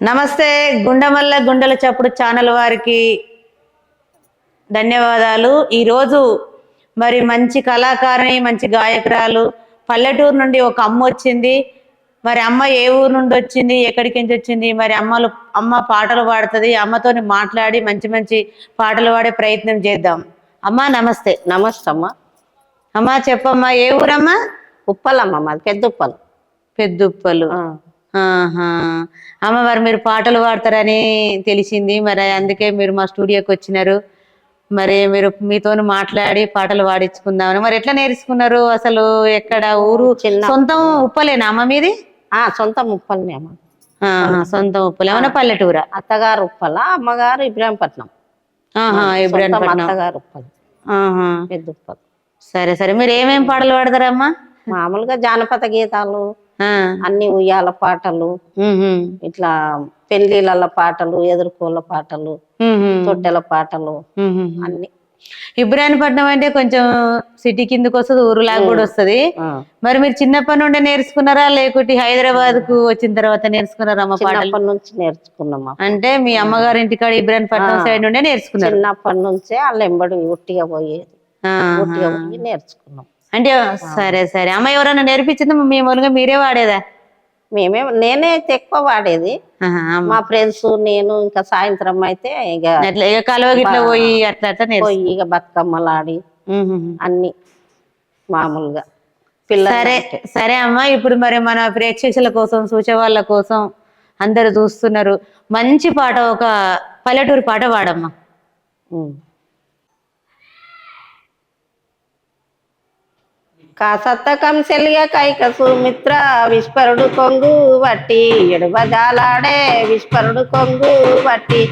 నమస్తే గుండమల్ల గుండెల చప్పుడు ఛానల్ వారికి ధన్యవాదాలు. ఈరోజు మరి మంచి కళాకారిణి మంచి గాయకురాలు పల్లెటూరు నుండి ఒక అమ్మ వచ్చింది. మరి అమ్మ ఏ ఊరు నుండి వచ్చింది ఎక్కడికి నుంచి వచ్చింది? మరి అమ్మలు అమ్మ పాటలు పాడుతుంది. అమ్మతోని మాట్లాడి మంచి మంచి పాటలు పాడే ప్రయత్నం చేద్దాం. అమ్మా నమస్తే. నమస్తే అమ్మ. అమ్మా చెప్పమ్మా ఏ ఊరమ్మా? ఉప్పలమ్మ మాది పెద్ద ఉప్పలు పెద్దుప్పలు ఆ. ఆహా. అమ్మ మరి మీరు పాటలు పాడతారని తెలిసింది. మరి అందుకే మీరు మా స్టూడియోకి వచ్చినారు. మరి మీరు మీతోని మాట్లాడి పాటలు పాడించుకుందామని. మరి ఎట్లా నేర్చుకున్నారు? అసలు ఎక్కడ ఊరు? సొంతం ఉప్పలేనా అమ్మ మీది? ఆ సొంత ఉప్పలనే అమ్మ. సొంతం ఉప్పలు. ఏమన్నా పల్లెటూరా? అత్తగారు ఉప్పల అమ్మగారు ఇబ్రాహీంపట్నం. ఇబ్రాహీంపట్నం. అత్తగారు ఉప్పలు. పెద్ద ఉప్పలు. సరే సరే. మీరు ఏమేం పాటలు పాడతారమ్మా? మామూలుగా జానపద గీతాలు అన్ని ఉయ్యాల పాటలు ఇట్లా పెళ్ళిళ్ళ పాటలు ఎదుర్కోళ్ళ పాటలు తొట్టెల పాటలు. అన్ని. ఇబ్రాహీంపట్నం అంటే కొంచెం సిటీ కిందకి వస్తుంది ఊరులాగా కూడా వస్తుంది. మరి మీరు చిన్నప్పటి నుండి నేర్చుకున్నారా? లేకుంటే హైదరాబాద్కు వచ్చిన తర్వాత నేర్చుకున్నారా అమ్మ పాటలు? నుంచి నేర్చుకున్నాం అంటే మీ అమ్మగారి ఇంటికాడ ఇబ్రాహీంపట్నం. సైడ్ నుండే నేర్చుకున్నారు? చిన్నప్పటి నుంచే వాళ్ళ ఎంబడి ఉట్టిగా పోయేది. ఉట్టిగా పోయి నేర్చుకున్నాం. అంటే సరే సరే. అమ్మ ఎవరైనా నేర్పించింది? మీ మూలంగా మీరే వాడేదా? మేమే నేనే ఎక్కువ వాడేది. మా ఫ్రెండ్స్ నేను ఇంకా సాయంత్రం అయితే ఇక కలవ గిట్ల పోయి అట్లా అట్లా పోయి ఇక బతుకమ్మలాడి. అన్ని మామూలుగా. పిల్లలు సరే సరే అమ్మ. ఇప్పుడు మరి మన ప్రేక్షకుల కోసం చూసే వాళ్ళ కోసం అందరు చూస్తున్నారు. మంచి పాట ఒక పల్లెటూరు పాట పాడమ్మా. కాసత్త కంసెలియ కైక సుమిత్ర విస్పరుడు కొంగు వట్టి ఎడుబజాలాడే విస్పరుడు కొంగు వట్టి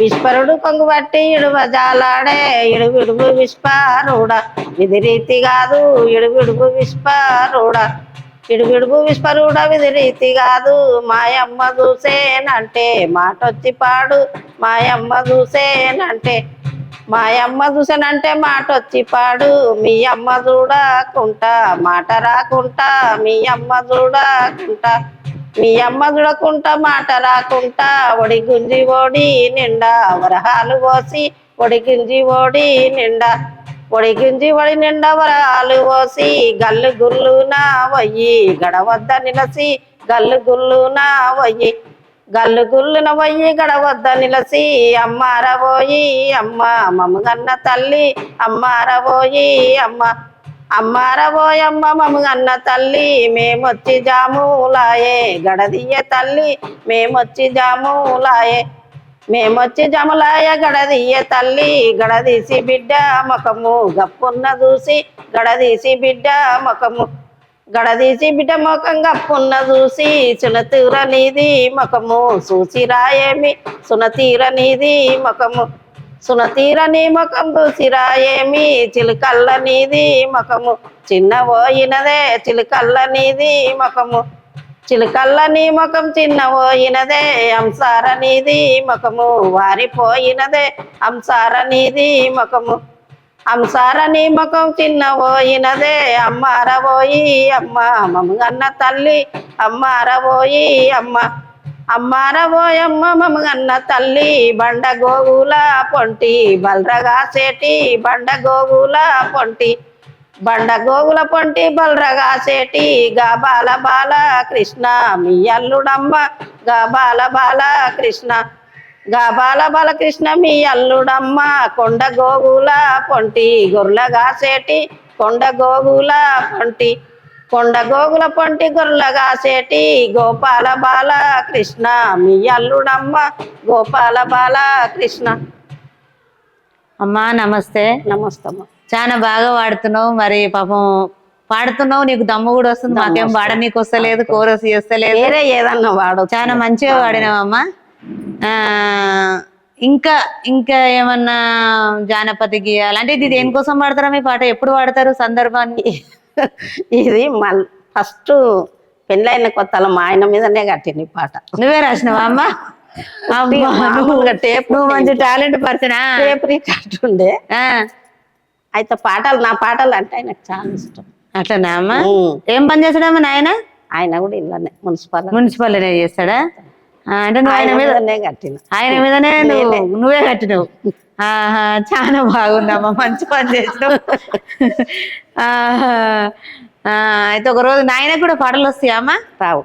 విస్పరుడు కొంగు వట్టి ఇడువజాలాడే ఇడువిడుగు విస్పారుడ. విధి రీతి కాదు ఇడువిడుగు విస్పారుడ. ఇడువిడుగు విస్పరుడ విధి రీతి కాదు మాయమ్మ చూసేనంటే మాటొచ్చి పాడు మాయమ్మ చూసేనంటే మా అమ్మ చూసానంటే మాట వచ్చి పాడు. మీ అమ్మ చూడకుంటా మాట రాకుంటా మీ అమ్మ చూడకుంటా మీ అమ్మ చూడకుంటా మాట రాకుంటా. ఒడి గుంజి ఓడి నిండా వరహాలు పోసి ఒడి గుంజి ఓడి నిండా ఒడి గుంజి ఒడి నిండా వరహాలు పోసి గల్లు గుల్లునా వయ్యి గడవద్ద నిలసి గల్లు గుల్లునా వయ్యి. గల్లు గుల్లున పోయి గడవద్ద నిలసి అమ్మారబోయి అమ్మ మమ్మగన్న తల్లి అమ్మారబోయి అమ్మ అమ్మారబోయమ్మ మమ్మగన్న తల్లి మేమొచ్చి జాములాయే గడదియ్య తల్లి మేమొచ్చి జాములాయే మేమొచ్చి జములాయ గడదీయ తల్లి గడదీసి బిడ్డ ముఖము గప్పున్న చూసి గడదీసి బిడ్డ ముఖము. గడదీసి బిడ్డ ముఖం గప్పున్న చూసి సునతీర నీది ముఖము చూసి రాయేమి? సునతీర నీది ముఖము సునతీర నీ ముఖం చూసి రాయేమి? చిలుకల్ల నీది ముఖము చిన్న పోయినదే చిలుకల్ల నీది ముఖము చిలుకల్ల నీ ముఖం చిన్న పోయినదే అంసార నీది ముఖము వారిపోయినదే అంసార నీది ముఖము అంసార నీ ముఖం చిన్న పోయినదే అమ్మార అమ్మ మమ్మగన్న తల్లి అమ్మ అరబోయి అమ్మ అమ్మార పోయమ్మ మమ్మగన్న తల్లి బండ గోగుల పొంటి బలరగాసేటి బండ గోగుల పొంటి బండ గోగుల పొంటి బలరగాసేటి గా బాల బాల కృష్ణ మీ అల్లుడమ్మ గా బాల బాల కృష్ణ గా బాల బాల కృష్ణ మీ అల్లుడమ్మ కొండ గోగుల పొంటి గొర్రెగా సేటి కొండ గోగుల పొంటి కొండ గోగుల పొంటి గొర్రెగా సేటి గోపాల బాల కృష్ణ మీ అల్లుడమ్మ గోపాల బాల కృష్ణ అమ్మా నమస్తే. నమస్తమ్మ. చాలా బాగా పాడుతున్నావు మరి పాపం పాడుతున్నావు నీకు దమ్ము కూడా వస్తుంది. మాకేం పాడ నీకు వస్తలేదు కోరస్ చేస్తలేదు ఏదన్నా వాడొచ్చు చాలా మంచిగా పాడినావమ్మా. ఆ ఇంకా ఇంకా ఏమన్నా జానపద గీయాలి అంటే ఇది దేనికోసం పాడతారా మీ పాట? ఎప్పుడు పాడతారు సందర్భాన్ని? ఇది ఫస్ట్ పెళ్ళైన కొత్తలో మా ఆయన మీదనే కట్టింది పాట. నువ్వే రాసినావా అమ్మా? టేప్ నువ్వు మంచి టాలెంట్ పర్సనా? టేప్ రికార్డ్ ఉండే. అయితే పాటలు నా పాటలు అంటే ఆయనకు చాలా ఇష్టం. అట్లనా అమ్మా. ఏం పని చేస్తాడమ్మా నాయన? ఆయన కూడా ఇళ్ళనే మున్సిపల్. మున్సిపల్ చేస్తాడా? అంటే నువ్వు ఆయన మీద కట్టిన. ఆయన మీదనే నువ్వు నువ్వే కట్టినవు. ఆహా చాలా బాగుందమ్మా మంచి పని చేసినావు. అయితే ఒక రోజు నాయన కూడా పాటలు వస్తాయా అమ్మా? రావు.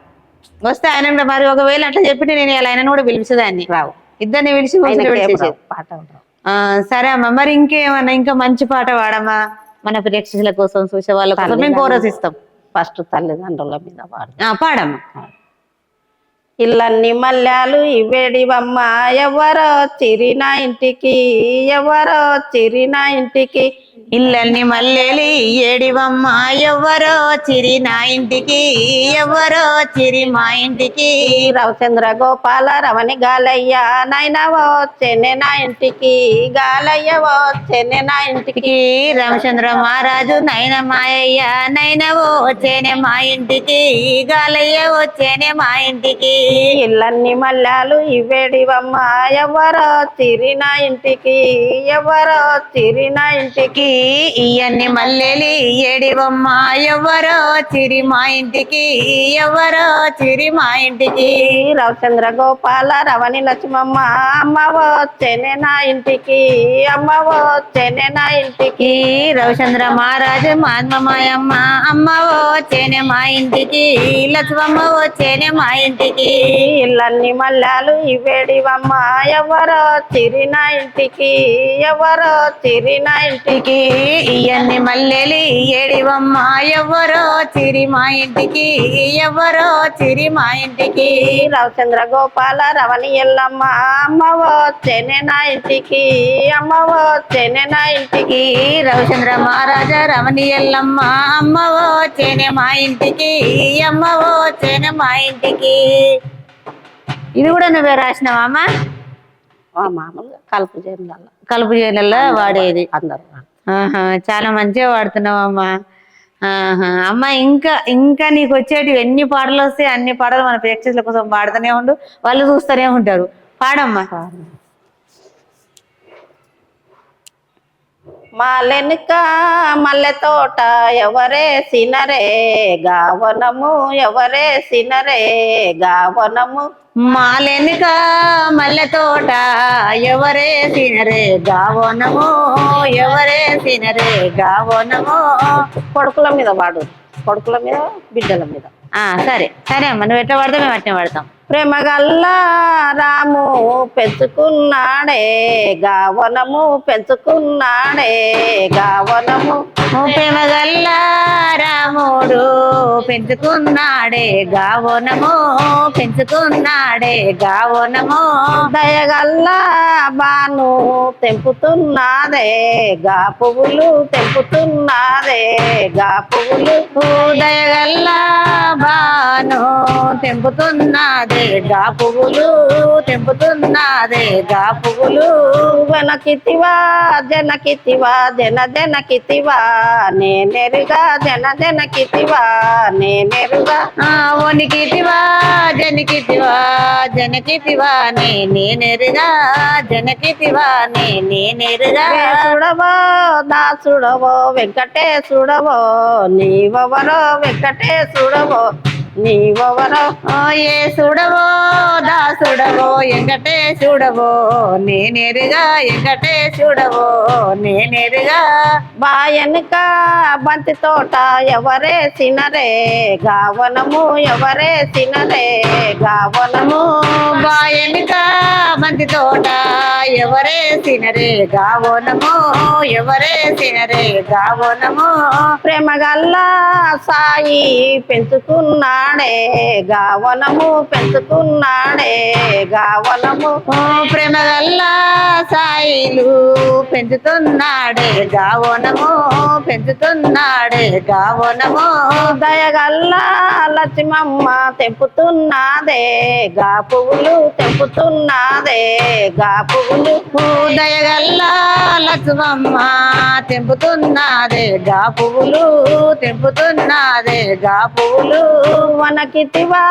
వస్తే ఆయన కూడా మరి ఒకవేళ అట్లా చెప్పి నేను ఇలా ఆయన కూడా పిలిచేదాన్ని రావు. ఇద్దరిని పిలిచి పాట సరే అమ్మా మరి ఇంకేమన్నా ఇంకా మంచి పాట పాడమ్మా? మన ప్రేక్షకుల కోసం చూసే వాళ్ళ కోసం మేము కోరస్ ఇస్తాం ఫస్ట్ తల్లిదండ్రుల మీద పాడు. పాడమ్మా. ఇల్లన్ని మల్యాలు ఇవేడివమ్మా ఎవరో చిరిన ఇంటికి ఎవరో చిరిన ఇంటికి. ఇల్లన్ని మల్లెలి ఏడివమ్మ ఎవ్వరో చిరి నా ఇంటికి ఎవ్వరో చిరి మా ఇంటికి. రవిచంద్ర గోపాల రమణి గాలయ్య నాయన వచ్చేనే నా ఇంటికి. గాలయ్య వచ్చేనే నా ఇంటికి. రామచంద్ర మహారాజు నైన మాయయ్య నైన వచ్చేనే మా ఇంటికి. గాలయ్య వచ్చేనే మా ఇంటికి. ఇల్లన్ని మల్యాలు ఇవేడివమ్మ ఎవరో చిరిన ఇంటికి ఎవరో చిరిన ఇంటికి. ఇవన్నీ మల్లెలి ఏడివమ్మ ఎవ్వరో చిరి మా ఇంటికి ఎవ్వరో చిరి మా ఇంటికి. రవిచంద్ర గోపాల రవణి లక్ష్మమ్మ అమ్మ వచ్చేనే నా ఇంటికి అమ్మ వచ్చేనే నా ఇంటికి. రవిచంద్ర మహారాజు మాయమ్మ అమ్మ వచ్చేనే మా ఇంటికి లక్ష్మమ్మ వచ్చేనే మా ఇంటికి. ఇల్లన్ని మల్లాలు ఇవేడివమ్మ ఎవరో చిరిన ఇంటికి ఎవరో చిరిన ఇంటికి. ఇవన్నీ మల్లెలి ఏడివమ్మ ఎవ్వరో చిరి మా ఇంటికి ఎవ్వరో చిరి మా ఇంటికి. రవిచంద్ర గోపాల రవణి ఎల్లమ్మ అమ్మ వచ్చేనే నా ఇంటికి అమ్మ వచ్చేనే నా ఇంటికి. రవిచంద్ర మహారాజా రమణి ఎల్లమ్మ అమ్మ వచ్చేనే మా ఇంటికి అమ్మ వచ్చేనే మా ఇంటికి. ఇది కూడా నువ్వే రాసినావా అమ్మ? మామూలుగా కలుపు చేయాలి కలుపు చేయలలో వాడేది. అందరూ ఆహా, చాలా మంచిగా పాడుతున్నావు అమ్మా. ఆహా, అమ్మ ఇంకా ఇంకా నీకు వచ్చేటివి ఎన్ని పాటలు వస్తాయి అన్ని పాటలు మన ప్రేక్షకుల కోసం పాడుతూనే ఉండు. వాళ్ళు చూస్తూనే ఉంటారు. పాడమ్మా. మాలెనుక మల్లె తోట ఎవరే సినరే? గావనము ఎవరే సినరే? గావనము. మాలెనుక మల్లె తోట ఎవరే సినరే? గావోనము ఎవరే సినరే? గావోనము. కొడుకుల మీద వాడు. కొడుకుల మీద బిడ్డల మీద. ఆ సరే. సరే అమ్మ నువ్వు ఎట్లా పడతావు? మేము అట్నే పడతాం. ప్రేమ గల్లా రాము పెంచుకున్నాడే గావనము పెంచుకున్నాడే గావనము ఓ ప్రేమ గల్ల రాముడు పెంచుకున్నాడే గావోనము పెంచుకున్నాడే గావోనము దయగల్లా బాను తెంపుతున్నదే గా పువ్వులు తెంపుతున్నదే గా పువ్వులు ఉదయగల్ల బాను తెంపుతున్నదే గా పువ్వులు తెంపుతున్నదే గా పువ్వులు వెనకితివా జనకితివా జన జనకితివా. నేనెరుగా జన జనకితివా నేనెరుగా వనికితివా జనకితివా జనకితివా నే నేనెరుగా జనకితివా నే నేనెరుగా చూడవో దాసుడవో వెంకటేశుడవో నీవెవరో వెంకటేశుడవో. నీవెవరో ఓ ఏ సుడవో దాసుడవో ఎంకటే చూడవో నేనేరుగా ఎంకటే చూడవో నేనెరుగా బాయనక బంతి తోట ఎవరే సినరే గావనము ఎవరే సినరే గావనము బాయనిక బంతి తోట ఎవరే సినరే గావనము ఎవరే సినరే గావనము ప్రేమగల్లా సాయి పెంచుకున్నా పెంచుతున్నాడే గావనము పెంచుతున్నాడే గావనము ప్రేమగల్లా సాయిలు పెంచుతున్నాడే గావనము పెంచుతున్నాడే గావనము దయగల్లా లక్ష్మమ్మ తెంపుతున్నాదే గా పువ్వులు తెంపుతున్నాదే గా పువ్వులు దయగల్లా లక్ష్మమ్మ తెంపుతున్నాదే గా పువ్వులు తెంపుతున్నాదే గా పువ్వులు వనకితివా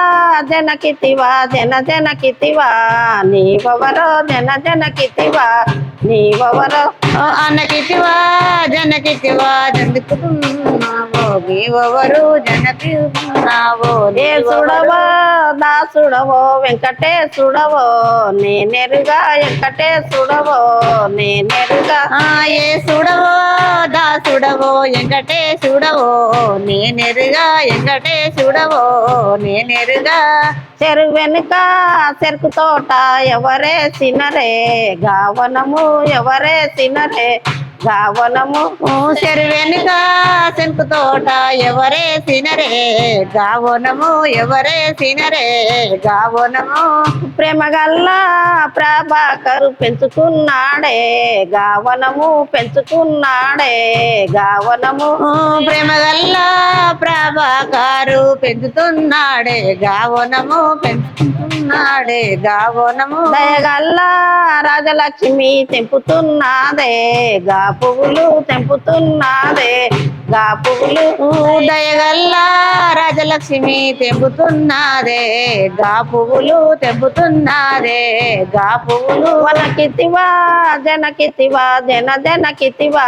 జనకితివా జన జనకితివా నీవెవరో జన జనకితివా నీవెవరో. ఓ అన్నకితివా జనకితివా జనకుతున్నావో నీవెవరు జనకున్నావో ఏ చూడవో దాసు దాసుడవో వెంకటేశుడవో నేనెరుగా వెంకటేశుడవో నేనెరుగా ఆ ఏ సుడవో దాసుడవో వెంకటేశుడవో నేనెరుగా వెంకటేశుడవో నేనెరుగా చెరు వెనుక చెరుకు తోట ఎవరే సినరే గావనము ఎవరే సినరే గావనము చెరు వెనుక శంకు తోట ఎవరే సినరే? గావనము ఎవరే సినరే? గావనము ప్రేమగల్లా ప్రభాకరు పెంచుకున్నాడే గావనము పెంచుకున్నాడే గావనము ప్రేమగల్లా ప్రభాకరు ప్రభాకారు పెంచుతున్నాడే. గావనము పెంచుతున్నాడే. గావనము దయగల్లా రాజలక్ష్మి తెంపుతున్నాదే గా పువ్వులు తెంపుతున్నదే గా పువ్వులు దయగల్లా రాజలక్ష్మి తెంపుతున్నదే. గా పువ్వులు తెంపుతున్నదే. గా పువ్వులు వనకితివా జనకితివా జన జనకితివా.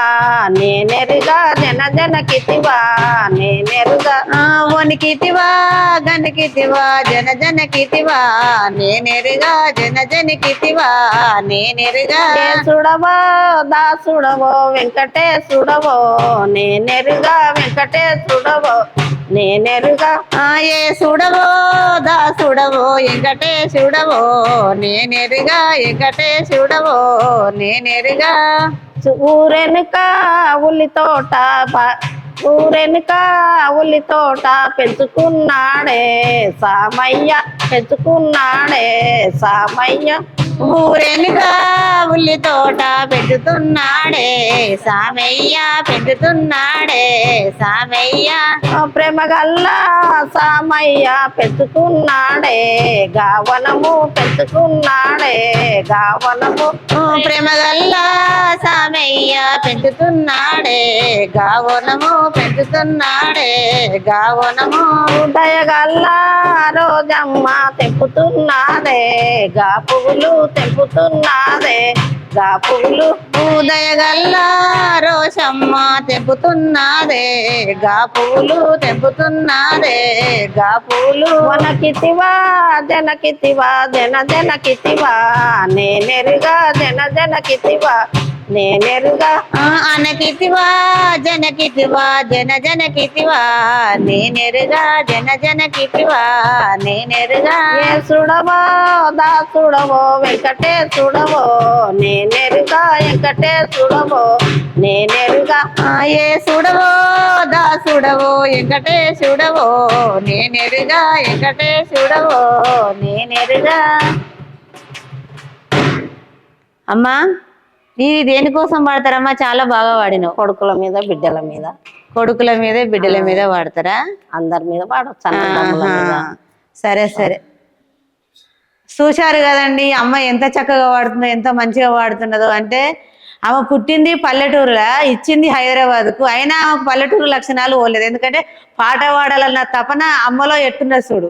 నేనెరుగా జన జనకితివా నేనెరుగా. ఆ వనికితివా గనికితివా జన జనకితివా. నేనెరుగా జన జనకితివా. నేనెరుగా. చూడవో దాసుడవో వెంకటేశుడవో. నేనెరుగా వెంకటేశుడవో. నేనెరుగా ఆ ఏ సుడవో దాసుడవో వెంకటేశుడవో. నేనెరుగా వెంకటేశుడవో. నేనెరుగా ఊరెనుక ఉల్లి తోట ఊరెనుక ఉల్లి తోట పెంచుకున్నాడే సామయ్య పెంచుకున్నాడే సామయ్య. ఊరెనుగా ఉల్లి తోట పెట్టుతున్నాడే సామయ్య పెట్టుతున్నాడే సామయ్య. ప్రేమ గల్లా సామయ్య పెంచుకున్నాడే గావనము పెంచుకున్నాడే గావనము. ఓ ప్రేమ గల్లా సామయ్య పెంచుతున్నాడే గావనము పెంచుతున్నాడే గావనము. దయగల్లా రోజమ్మ తెంపుతున్నదే గా పువ్వులు తెంపుతున్నాదే గా పూలు ఉదయగల్లా రోషమ్మ తెంపుతున్నాదే. గా పూలు తెంపుతున్నాదే. గా పూలు వనకితివా జనకితివా జన జనకితివా. నేనెరుగా జన జనకితివా. నేనెరుగా అనకితివా జనకితివా జన జనకితివా నేనెరుగా జన జనకితివా నేనెరుగా ఏ సుడవో దాసుడవో వెంకటేశుడవో నేనెరుగా వెంకటేశుడవో నేనెరుగా ఆ ఏ సుడవో దాసుడవో వెంకటేశుడవో నేనెరుగా వెంకటేశుడవో నేనెరుగా అమ్మా. ఇది దేనికోసం వాడతారమ్మా? చాలా బాగా వాడినావు. కొడుకుల మీద బిడ్డల మీద. కొడుకుల మీద బిడ్డల మీద వాడతారా? అందరి మీద ఆహా. సరే సరే. చూశారు కదండి అమ్మ ఎంత చక్కగా వాడుతుందో ఎంత మంచిగా వాడుతున్నదో. అంటే ఆమె పుట్టింది పల్లెటూరులా ఇచ్చింది హైదరాబాద్కు. అయినా ఆమెకు పల్లెటూరు లక్షణాలు పోలేదు ఎందుకంటే పాట పాడాలన్న తపన అమ్మలో ఎట్టున్నది చూడు.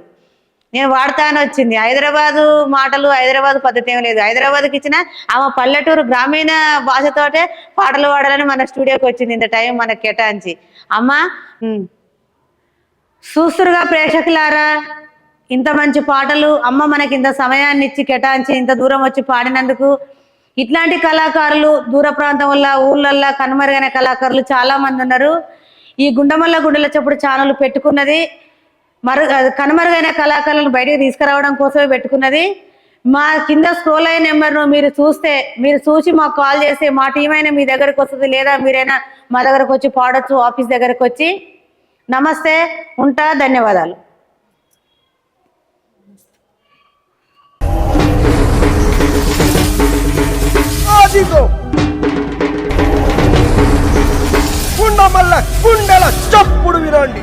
నేను వాడతాను వచ్చింది. హైదరాబాదు మాటలు హైదరాబాద్ పద్ధతి ఏం లేదు. హైదరాబాద్కి ఇచ్చిన ఆమె పల్లెటూరు గ్రామీణ భాషతోటే పాటలు పాడాలని మన స్టూడియోకి వచ్చింది ఇంత టైం మనకు కేటాయించి. అమ్మ చూస్తురుగా ప్రేక్షకులారా ఇంత మంచి పాటలు అమ్మ మనకి ఇంత సమయాన్ని ఇచ్చి కేటాయించి ఇంత దూరం వచ్చి పాడినందుకు ఇట్లాంటి కళాకారులు దూర ప్రాంతం వల్ల ఊళ్ళల్లో కనుమరుగైన కళాకారులు చాలా మంది ఉన్నారు. ఈ గుండమల్ల గుండెల చప్పుడు ఛానల్ పెట్టుకున్నది మరు అది కనుమరుగైన కళాకారులను బయటకు తీసుకురావడం కోసమే పెట్టుకున్నది. మా కింద స్క్రోల్ అయిన నెంబర్ను మీరు చూస్తే మీరు చూసి మాకు కాల్ చేస్తే మా టీం అయినా మీ దగ్గరకు వస్తుంది లేదా మీరైనా మా దగ్గరకు వచ్చి పాడొచ్చు ఆఫీస్ దగ్గరకు వచ్చి. నమస్తే ఉంటా ధన్యవాదాలు. అదిగో గుండమల్ల చప్పుడు వినండి.